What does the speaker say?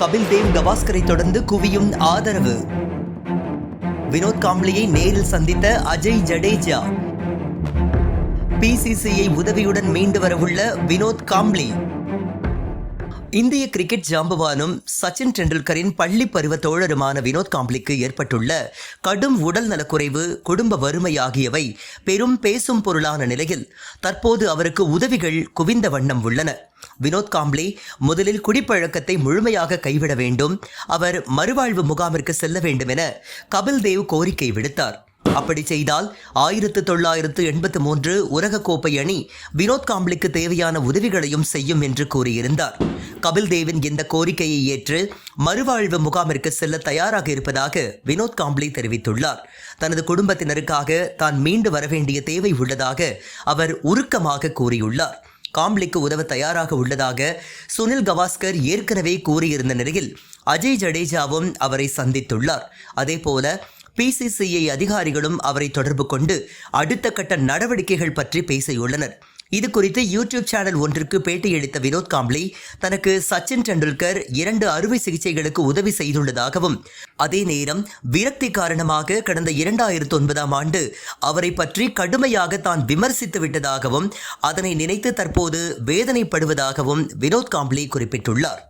கபில் தேவ் கவாஸ்கரை தொடர்ந்து குவியும் ஆதரவு. வினோத் காம்ப்ளியை நேரில் சந்தித்த அஜய் ஜடேஜா. பிசிசிஐ உதவியுடன் மீண்டு வரவுள்ள வினோத் காம்ப்ளி இந்திய கிரிக்கெட் ஜாம்பவானும் சச்சின் டெண்டுல்கரின் பள்ளி பருவ தோழருமான வினோத் காம்ப்ளிக்கு ஏற்பட்டுள்ள கடும் உடல் நலக்குறைவு குடும்ப வறுமை ஆகியவை பெரும் பேசும் பொருளான நிலையில் தற்போது அவருக்கு உதவிகள் குவிந்த வண்ணம் உள்ளன. வினோத் காம்ப்ளி முதலில் குடிப்பழக்கத்தை முழுமையாக கைவிட வேண்டும் அவர் மறுவாழ்வு முகாமிற்கு செல்ல வேண்டும் என கபில் தேவ் கோரிக்கை விடுத்தார். அப்படி செய்தால் ஆயிரத்து தொள்ளாயிரத்து எண்பத்து மூன்று உலகக்கோப்பை அணி வினோத் காம்ப்ளிக்கு தேவையான உதவிகளையும் செய்யும் என்று கூறியிருந்தார். கபில் தேவின் இந்த கோரிக்கையை ஏற்று மறுவாழ்வு முகாமிற்கு செல்ல தயாராக இருப்பதாக வினோத் காம்ப்ளி தெரிவித்துள்ளார். தனது குடும்பத்தினருக்காக தான் மீண்டு வரவேண்டிய தேவை உள்ளதாக அவர் உருக்கமாக கூறியுள்ளார். காம்ப்ளிக்கு உதவ தயாராக உள்ளதாக சுனில் கவாஸ்கர் ஏற்கனவே கூறியிருந்த நிலையில் அஜய் ஜடேஜாவும் அவரை சந்தித்துள்ளார். அதேபோல பிசிசிஐ அதிகாரிகளும் அவரை தொடர்பு கொண்டு அடுத்த கட்ட நடவடிக்கைகள் பற்றி பேசியுள்ளனர். இது குறித்து யூடியூப் சேனல் ஒன்றிற்கு பேட்டியளித்த வினோத் காம்ப்ளி தனக்கு சச்சின் டெண்டுல்கர் இரண்டு அறுவை சிகிச்சைகளுக்கு உதவி செய்துள்ளதாகவும் அதே நேரம் விரக்தி காரணமாக கடந்த இரண்டாயிரத்து ஒன்பதாம் ஆண்டு அவரை பற்றி கடுமையாக தான் விமர்சித்து விட்டதாகவும் அதனை நினைத்து தற்போது வேதனைப்படுவதாகவும் வினோத் காம்ப்ளி குறிப்பிட்டுள்ளார்.